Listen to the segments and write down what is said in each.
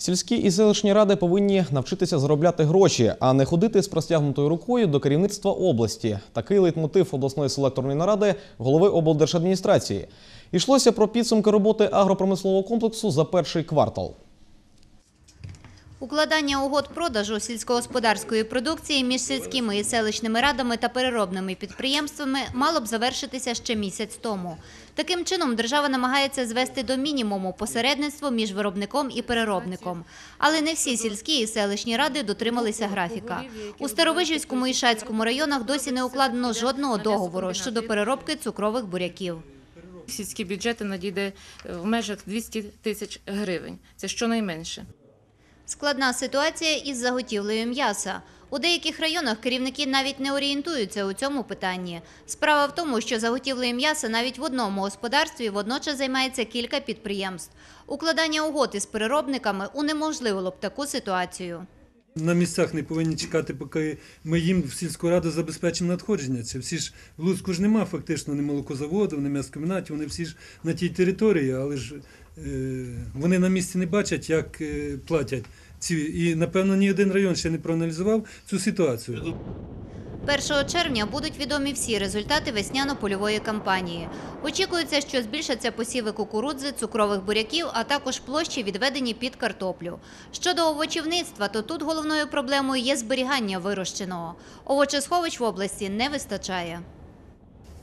Сільські і селищні ради повинні навчитися заробляти гроші, а не ходити з простягнутою рукою до керівництва області. Такий лейтмотив обласної селекторної наради голови облдержадміністрації. Йшлося про підсумки роботи агропромислового комплексу за перший квартал. Укладання угод продажу сільськогосподарської продукції між сільськими і селищними радами та переробними підприємствами мало б завершитися ще місяць тому. Таким чином, держава намагається звести до мінімуму посередництво між виробником і переробником. Але не всі сільські і селищні ради дотрималися графіка. У Старовижівському і Шацькому районах досі не укладено жодного договору щодо переробки цукрових буряків. Сільські бюджети надійде в межах 200 тисяч гривень. Це щонайменше. Складна ситуація із заготівлею м'яса. У деяких районах керівники навіть не орієнтуються у цьому питанні. Справа в тому, що заготівлею м'яса навіть в одному господарстві водночас займається кілька підприємств. Укладання угод із переробниками унеможливило б таку ситуацію. На місцях не повинні чекати, поки ми їм в сільську раду забезпечимо надходження. Це всі ж в Луцьку ж нема фактично ні молокозаводу, ні м'яскомбінатів, вони всі ж на тій території, але ж вони на місці не бачать, як е, платять ці. І напевно ні один район ще не проаналізував цю ситуацію. 1 червня будуть відомі всі результати весняно-польової кампанії. Очікується, що збільшаться посіви кукурудзи, цукрових буряків, а також площі, відведені під картоплю. Щодо овочівництва, то тут головною проблемою є зберігання вирощеного. Овочесховищ в області не вистачає.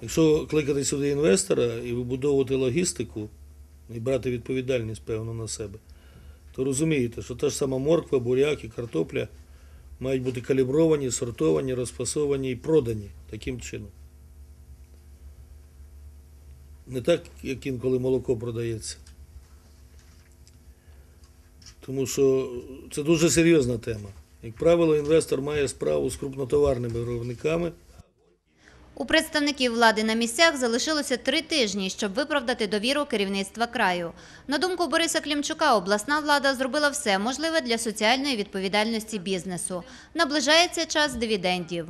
Якщо кликати сюди інвестора і вибудовувати логістику, і брати відповідальність, певно, на себе, то розумієте, що та ж сама морква, буряк і картопля мають бути калібровані, сортовані, розфасовані і продані таким чином. Не так, як інколи молоко продається. Тому що це дуже серйозна тема. Як правило, інвестор має справу з крупнотоварними виробниками. У представників влади на місцях залишилося три тижні, щоб виправдати довіру керівництва краю. На думку Бориса Клімчука, обласна влада зробила все можливе для соціальної відповідальності бізнесу. Наближається час дивідендів.